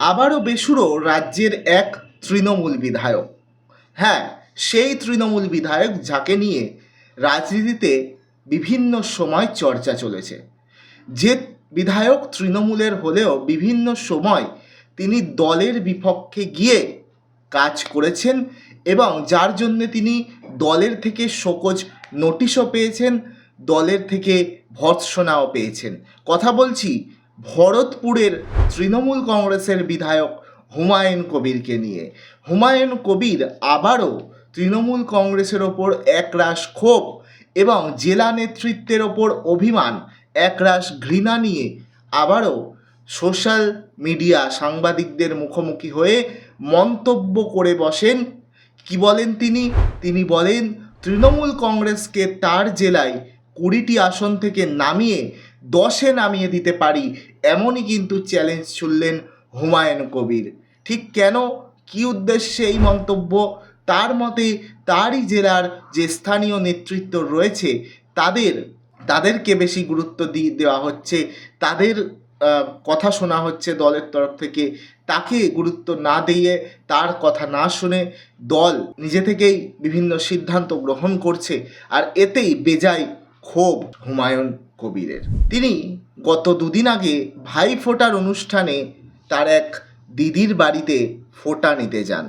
আবারও বেসুরো রাজ্যের এক তৃণমূল বিধায়ক। হ্যাঁ সেই তৃণমূল বিধায়ক যাকে নিয়ে রাজনীতিতে বিভিন্ন সময় চর্চা চলেছে। যে বিধায়ক তৃণমূলের হলেও বিভিন্ন সময় তিনি দলের বিপক্ষে গিয়ে কাজ করেছেন এবং যার জন্যে তিনি দলের থেকে শোকজ নোটিশও পেয়েছেন, দলের থেকে ভর্ৎসনাও পেয়েছেন। কথা বলছি ভরতপুরের তৃণমূল কংগ্রেসের বিধায়ক হুমায়ুন কবিরকে নিয়ে। হুমায়ুন কবির আবারও তৃণমূল কংগ্রেসের ওপর একরাশ ক্ষোভ এবং জেলা নেতৃত্বের ওপর অভিমান, একরাশ ঘৃণা নিয়ে আবারও সোশ্যাল মিডিয়া সাংবাদিকদের মুখোমুখি হয়ে মন্তব্য করে বসেন। কি বলেন তিনি? তিনি বলেন, তৃণমূল কংগ্রেসকে তার জেলায় কুড়িটি আসন থেকে নামিয়ে দশে নামিয়ে দিতে পারি, এমনই কিন্তু চ্যালেঞ্জ ছুড়লেন হুমায়ুন কবির। ঠিক কেন? কি উদ্দেশ্যে এই মন্তব্য? তার মতে তারই জেলার যে স্থানীয় নেতৃত্ব রয়েছে, তাদের, তাদেরকে বেশি গুরুত্ব দিয়ে দেওয়া হচ্ছে, তাদের কথা শোনা হচ্ছে দলের তরফ থেকে। তাকে গুরুত্ব না দিয়ে তার কথা না শুনে দল নিজে থেকেই বিভিন্ন সিদ্ধান্ত গ্রহণ করছে, আর এতেই বেজায় ক্ষোভ হুমায়ুন কবিরের। তিনি গত দুদিন আগে ভাই ফোটার অনুষ্ঠানে তার এক দিদির বাড়িতে ফোঁটা নিতে যান।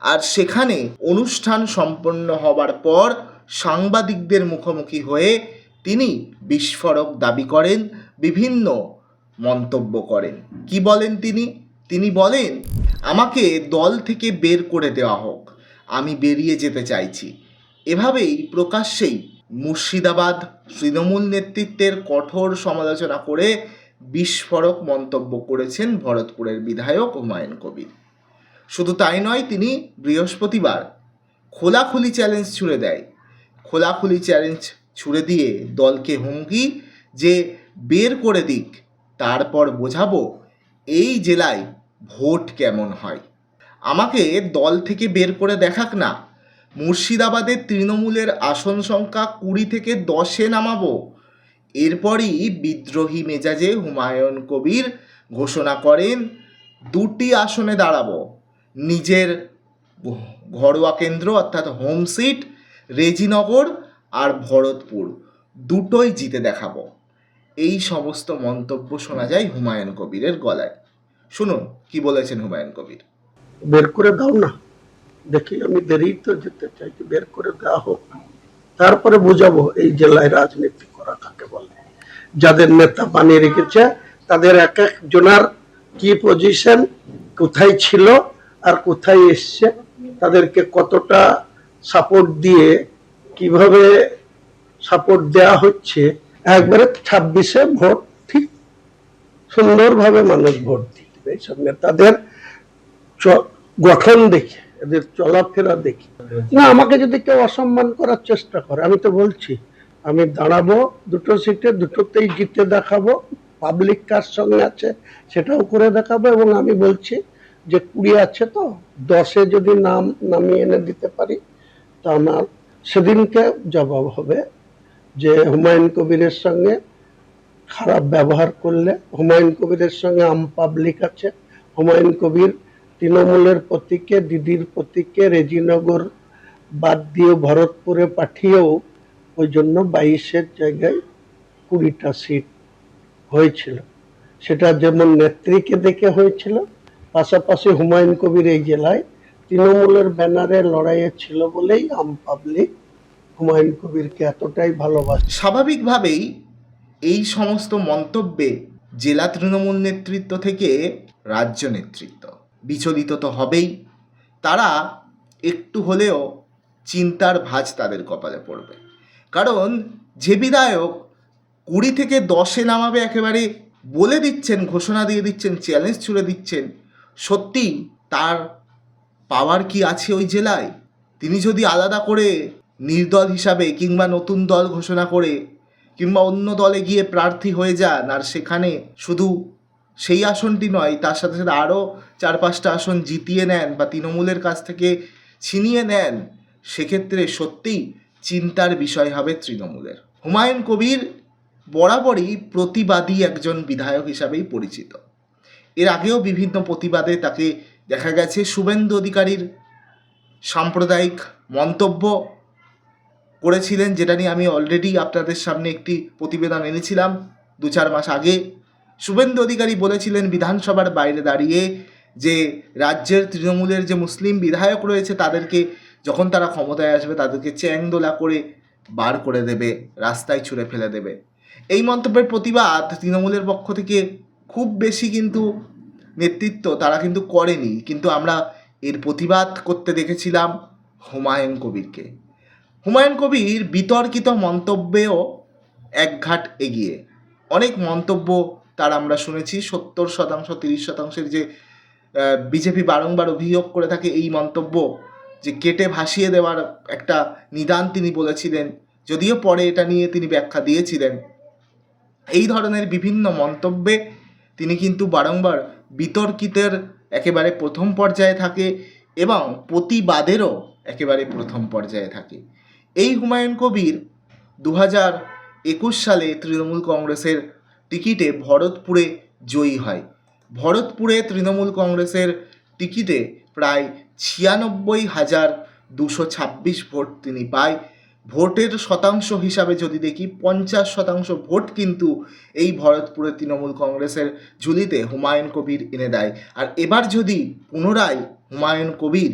আর সেখানে অনুষ্ঠান সম্পন্ন হবার পর সাংবাদিকদের মুখোমুখি হয়ে তিনি বিস্ফোরক দাবি করেন, বিভিন্ন মন্তব্য করেন। কি বলেন তিনি? তিনি বলেন, আমাকে দল থেকে বের করে দেওয়া হোক। আমি বেরিয়ে যেতে চাইছি। এভাবেই প্রকাশ্যেই মুর্শিদাবাদ তৃণমূল নেতৃত্বের কঠোর সমালোচনা করে বিস্ফোরক মন্তব্য করেছেন ভরতপুরের বিধায়ক হুমায়ুন কবির। শুধু তাই নয়, তিনি বৃহস্পতিবার খোলাখুলি চ্যালেঞ্জ ছুড়ে দেয়। খোলাখুলি চ্যালেঞ্জ ছুড়ে দিয়ে দলকে হুমকি যে বের করে দিক, তারপর বোঝাবো এই জেলায় ভোট কেমন হয়। আমাকে দল থেকে বের করে দেখাক না। মুর্শিদাবাদের তৃণমূলের আসন সংখ্যা কুড়ি থেকে দশে নামাবো। এরপরই বিদ্রোহী মেজাজে হুমায়ুন কবির ঘোষণা করেন, দুটি আসনে দাঁড়াবো। নিজের ঘরোয়া কেন্দ্র অর্থাৎ হোম সিট, রেজিনগর আর ভরতপুর দুটোই জিতে দেখাবো। এই সমস্ত মন্তব্য শোনা যায় হুমায়ুন কবিরের গলায়। শুনুন, কি বলেছেন হুমায়ুন কবির? বের করে দাও না। দেখি আমি দেরি তো যেতে চাইছি বের করে দেওয়া হোক। তারপরে বুঝাবো এই জেলায় রাজনীতি করা কাকে বলে। যাদের নেতা বানিয়ে রেখেছে, তাদের এক এক জনার কি পজিশন কোথায় ছিল আর কোথায় এসছে, তাদেরকে কতটা সাপোর্ট দিয়ে কীভাবে সাপোর্ট দেয়া হচ্ছে, একবারে ছাব্বিশে ভোট ঠিক সুন্দরভাবে মানুষ ভোট দেবে। এইসব নেতাদের গঠন দেখে এদের চলাফেরা দেখি। না, আমাকে যদি কেউ অসম্মান করার চেষ্টা করে, আমি তো বলছি, আমি দাঁড়াবো, দুটো সিটে, দুটোতেই জিতে দেখাবো পাবলিক কার সঙ্গে আছে সেটাও করে দেখাবো এবং আমি বলছি যে কুড়ি আছে তো, দশে যদি নাম নামিয়ে এনে দিতে পারি, তা আমার সেদিনকে জবাব হবে যে হুমায়ুন কবিরের সঙ্গে খারাপ ব্যবহার করলে, হুমায়ুন কবিরের সঙ্গে আম পাবলিক আছে, হুমায়ুন কবির তৃণমূলের প্রতীকে, দিদির প্রতীকে, রেজিনগর বাদ দিয়ে ভরতপুরে পাঠিয়েও ওই জন্য বাইশের জায়গায় কুড়িটা সিট হয়েছিল। সেটা যেমন নেত্রীকে দেখে হয়েছিল, পাশাপাশি হুমায়ুন কবির এই জেলায় তৃণমূলের ব্যানারে লড়াইয়ে ছিল বলেই আম পাবলিক হুমায়ুন কবিরকে এতটাই ভালোবাসে। স্বাভাবিকভাবেই এই সমস্ত মন্তব্যে জেলা তৃণমূল নেতৃত্ব থেকে রাজ্য নেতৃত্ব বিচলিত তো হবেই। তারা একটু হলেও চিন্তার ভাঁজ তাদের কপালে পড়বে। কারণ যে বিধায়ক কুড়ি থেকে দশে নামাবে একেবারে বলে দিচ্ছেন, ঘোষণা দিয়ে দিচ্ছেন চ্যালেঞ্জ ছুড়ে দিচ্ছেন, সত্যি তার পাওয়ার কি আছে ওই জেলায়? তিনি যদি আলাদা করে নির্দল হিসাবে কিংবা নতুন দল ঘোষণা করে কিংবা অন্য দলে গিয়ে প্রার্থী হয়ে যান, আর সেখানে শুধু সেই আসনটি নয়, তার সাথে সাথে আরও চার পাঁচটা আসন জিতিয়ে নেন বা তৃণমূলের কাছ থেকে ছিনিয়ে নেন, সেক্ষেত্রে সত্যিই চিন্তার বিষয় হবে তৃণমূলের। হুমায়ুন কবির বরাবরই প্রতিবাদী একজন বিধায়ক হিসাবেই পরিচিত। এর আগেও বিভিন্ন প্রতিবাদে তাকে দেখা গেছে। শুভেন্দু অধিকারীর সাম্প্রদায়িক মন্তব্য করেছিলেন, যেটা নিয়ে আমি অলরেডি আপনাদের সামনে একটি প্রতিবেদন এনেছিলাম। দু চার মাস আগে শুভেন্দু অধিকারী বলেছিলেন, বিধানসভার বাইরে দাঁড়িয়ে যে রাজ্যের তৃণমূলের যে মুসলিম বিধায়ক রয়েছে, তাদেরকে যখন তারা ক্ষমতায় আসবে, তাদেরকে চ্যাংদোলা করে বার করে দেবে, রাস্তায় ছুঁড়ে ফেলে দেবে। এই মন্তব্যের প্রতিবাদ তৃণমূলের পক্ষ থেকে খুব বেশি কিন্তু নেতৃত্ব তারা কিন্তু করেনি। কিন্তু আমরা এর প্রতিবাদ করতে দেখেছিলাম হুমায়ুন কবিরকে। হুমায়ুন কবির বিতর্কিত মন্তব্যেও একঘাট এগিয়ে। অনেক মন্তব্য তার আমরা শুনেছি, সত্তর শতাংশ, তিরিশ শতাংশের যে বিজেপি বারংবার অভিযোগ করে থাকে এই মন্তব্য যে কেটে ভাসিয়ে দেওয়ার একটা নিদান তিনি বলেছিলেন, যদিও পরে এটা নিয়ে তিনি ব্যাখ্যা দিয়েছিলেন। এই ধরনের বিভিন্ন মন্তব্যে তিনি কিন্তু বারংবার বিতর্কিতের একেবারে প্রথম পর্যায়ে থাকে এবং প্রতিবাদেরও একেবারে প্রথম পর্যায়ে থাকে। এই হুমায়ুন কবির দু একুশ সালে তৃণমূল কংগ্রেসের টিকিটে ভরতপুরে জয়ী হয়। ভরতপুরে তৃণমূল কংগ্রেসের টিকিটে প্রায় ছিয়ানব্বই হাজার দুশো ছাব্বিশ ভোট তিনি পায়। ভোটের শতাংশ হিসাবে যদি দেখি, পঞ্চাশ শতাংশ ভোট কিন্তু এই ভরতপুরে তৃণমূল কংগ্রেসের ঝুলিতে হুমায়ুন কবির এনে দেয়। আর এবার যদি পুনরায় হুমায়ুন কবির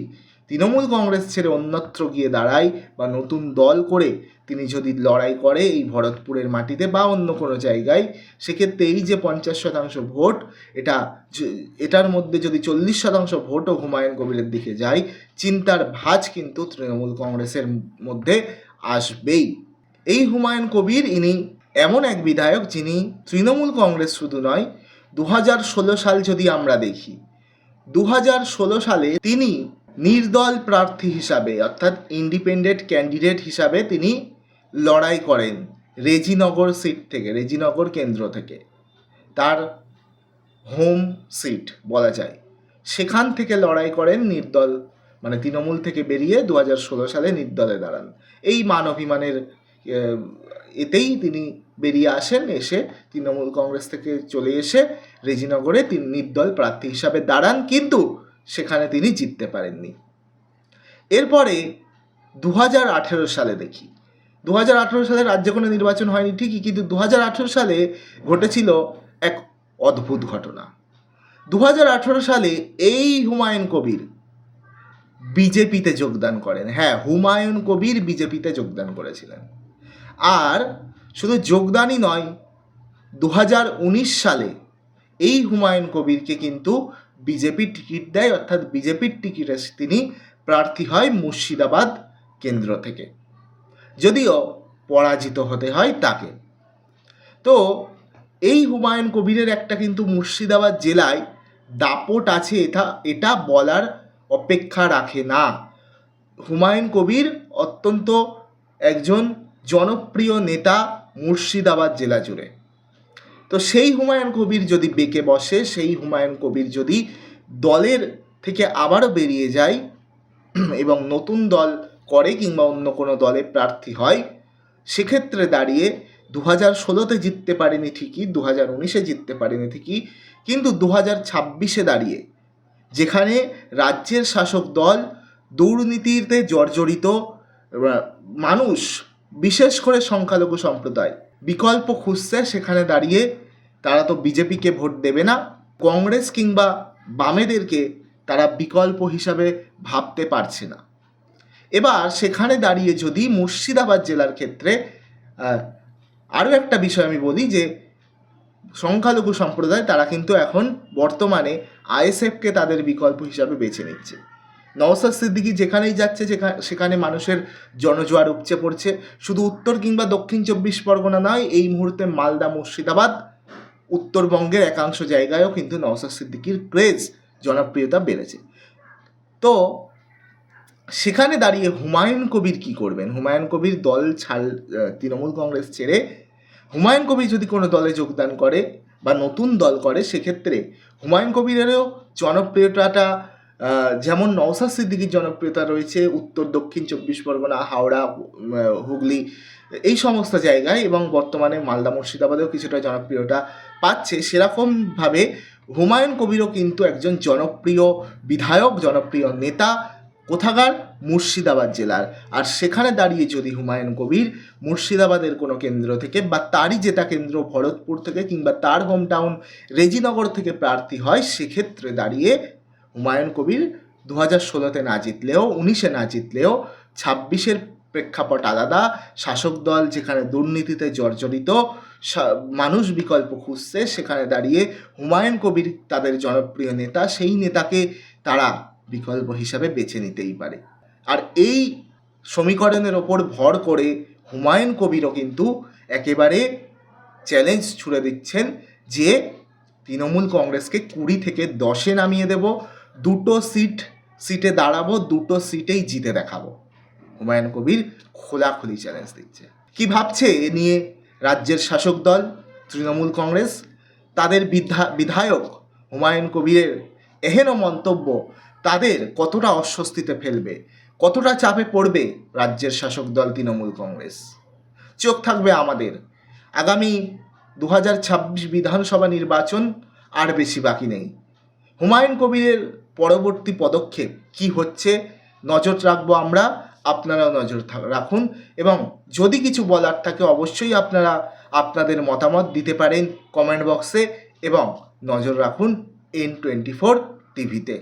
তৃণমূল কংগ্রেস ছেড়ে অন্যত্র গিয়ে দাঁড়ায় বা নতুন দল করে তিনি যদি লড়াই করে এই ভরতপুরের মাটিতে বা অন্য কোনো জায়গায়, সেক্ষেত্রে এই যে পঞ্চাশ শতাংশ ভোট, এটা এটার মধ্যে যদি চল্লিশ শতাংশ ভোটও হুমায়ুন কবিরের দিকে যায়, চিন্তার ভাঁজ কিন্তু তৃণমূল কংগ্রেসের মধ্যে আসবেই। এই হুমায়ুন কবির ইনি এমন এক বিধায়ক যিনি তৃণমূল কংগ্রেস শুধু নয় দু সাল যদি আমরা দেখি দু হাজার ষোলো সালে তিনি নির্দল প্রার্থী হিসাবে, অর্থাৎ ইন্ডিপেন্ডেন্ট ক্যান্ডিডেট হিসাবে তিনি লড়াই করেন রেজিনগর সিট থেকে, রেজিনগর কেন্দ্র থেকে। তার হোম সিট বলা যায়। সেখান থেকে লড়াই করেন নির্দল মানে তৃণমূল থেকে বেরিয়ে দু হাজার ষোলো সালে নির্দলে দাঁড়ান। এই মান অভিমানের এতেই তিনি বেরিয়ে আসেন, এসে তৃণমূল কংগ্রেস থেকে চলে এসে রেজিনগরে তিনি নির্দল প্রার্থী হিসাবে দাঁড়ান। কিন্তু সেখানে তিনি জিততে পারেননি। এরপরে দু হাজার আঠেরো সালে দেখি। দু হাজার আঠেরো সালে রাজ্যে কোনো নির্বাচন হয়নি ঠিকই, কিন্তু দু হাজার আঠেরো সালে ঘটেছিল এক অদ্ভুত ঘটনা। দু হাজার আঠেরো সালে এই হুমায়ুন কবির বিজেপিতে যোগদান করেন। হ্যাঁ হুমায়ুন কবির বিজেপিতে যোগদান করেছিলেন। আর শুধু যোগদানই নয় দু সালে এই হুমায়ুন কবিরকে কিন্তু বিজেপি টিকিট দেয়, অর্থাৎ বিজেপির টিকিটে তিনি প্রার্থী হয় মুর্শিদাবাদ কেন্দ্র থেকে। যদিও পরাজিত হতে হয় তাকে। তো এই হুমায়ুন কবিরের একটা কিন্তু মুর্শিদাবাদ জেলায় দাপট আছে, এটা এটা বলার অপেক্ষা রাখে না। হুমায়ুন কবির অত্যন্ত একজন জনপ্রিয় নেতা মুর্শিদাবাদ জেলা জুড়ে। তো সেই হুমায়ুন কবির যদি বেঁকে বসে, সেই হুমায়ুন কবির যদি দলের থেকে আবারও বেরিয়ে যায় এবং নতুন দল করে কিংবা অন্য কোনো দলে প্রার্থী হয়, সেক্ষেত্রে দাঁড়িয়ে দু হাজার ষোলোতে জিততে পারেনি ঠিকই দু হাজার উনিশে জিততে পারেনি ঠিকই, কিন্তু দু হাজার ছাব্বিশে দাঁড়িয়ে যেখানে রাজ্যের শাসক দল দুর্নীতিতে জর্জরিত মানুষ, বিশেষ করে সংখ্যালঘু সম্প্রদায় বিকল্প খুঁজছে, সেখানে দাঁড়িয়ে তারা তো বিজেপিকে ভোট দেবে না, কংগ্রেস কিংবা বামেদেরকে তারা বিকল্প হিসাবে ভাবতে পারছে না। এবার সেখানে দাঁড়িয়ে যদি মুর্শিদাবাদ জেলার ক্ষেত্রে আরও একটা বিষয় আমি বলি যে, সংখ্যালঘু সম্প্রদায় তারা কিন্তু এখন বর্তমানে আইএসএফকে তাদের বিকল্প হিসাবে বেছে নিচ্ছে। নওসাদ সিদ্দিকি যেখানেই যাচ্ছে সেখানে মানুষের জনজোয়ার উপচে পড়ছে। শুধু উত্তর কিংবা দক্ষিণ চব্বিশ পরগনা নয়, এই মুহূর্তে মালদা, মুর্শিদাবাদ উত্তরবঙ্গের একাংশ জায়গায়ও কিন্তু নওসাদ সিদ্দিকির ক্রেজ, জনপ্রিয়তা বেড়েছে। তো সেখানে দাঁড়িয়ে হুমায়ুন কবির কি করবেন? হুমায়ুন কবির দল ছাড় তৃণমূল কংগ্রেস ছেড়ে হুমায়ুন কবির যদি কোনো দলে যোগদান করে বা নতুন দল করে, সেক্ষেত্রে হুমায়ুন কবিরেরও জনপ্রিয়তাটা যেমন নওসাদ সিদ্দিকির জনপ্রিয়তা রয়েছে, উত্তর, দক্ষিণ চব্বিশ পরগনা, হাওড়া হুগলি, এই সমস্ত জায়গায় এবং বর্তমানে মালদা, মুর্শিদাবাদেও কিছুটা জনপ্রিয়তা পাচ্ছে। সেরকমভাবে হুমায়ুন কবিরও কিন্তু একজন জনপ্রিয় বিধায়ক, জনপ্রিয় নেতা কোথাকার? মুর্শিদাবাদ জেলার। আর সেখানে দাঁড়িয়ে যদি হুমায়ুন কবির মুর্শিদাবাদের কোনো কেন্দ্র থেকে বা তারই জেতা কেন্দ্র ভরতপুর থেকে কিংবা তার হোম টাউন রেজিনগর থেকে প্রার্থী হয়, সেক্ষেত্রে দাঁড়িয়ে হুমায়ুন কবির দু হাজার ষোলোতে না জিতলেও, উনিশে না জিতলেও, ছাব্বিশের প্রেক্ষাপট আলাদা। শাসক দল যেখানে দুর্নীতিতে জর্জরিত মানুষ বিকল্প খুঁজছে, সেখানে দাঁড়িয়ে হুমায়ুন কবির তাদের জনপ্রিয় নেতা, সেই নেতাকে তারা বিকল্প হিসাবে বেছে নিতেই পারে। আর এই সমীকরণের ওপর ভর করে হুমায়ুন কবিরও কিন্তু একেবারে চ্যালেঞ্জ ছুড়ে দিচ্ছেন যে, তৃণমূল কংগ্রেসকে কুড়ি থেকে দশে নামিয়ে দেব। দুটো সিট সিটে দাঁড়াবো, দুটো সিটেই জিতে দেখাবো। হুমায়ুন কবির খোলাখুলি চ্যালেঞ্জ দিচ্ছে। কি ভাবছে এ নিয়ে রাজ্যের শাসক দল, তৃণমূল কংগ্রেস? তাদের বিধা- বিধায়ক হুমায়ুন কবিরের এহেন মন্তব্য তাদের কতটা অস্বস্তিতে ফেলবে? কতটা চাপে পড়বে রাজ্যের শাসক দল, তৃণমূল কংগ্রেস? চোখ থাকবে আমাদের। আগামী দু হাজার ছাব্বিশ বিধানসভা নির্বাচন আর বেশি বাকি নেই। হুমায়ুন কবিরের পরবর্তী পদক্ষেপ কি হচ্ছে? নজর রাখব আমরা, আপনারাও নজর রাখুন এবং যদি কিছু বলার থাকে অবশ্যই আপনারা আপনাদের মতামত দিতে পারেন কমেন্ট বক্সে এবং নজর রাখুন এন টোয়েন্টি ফোর টিভিতে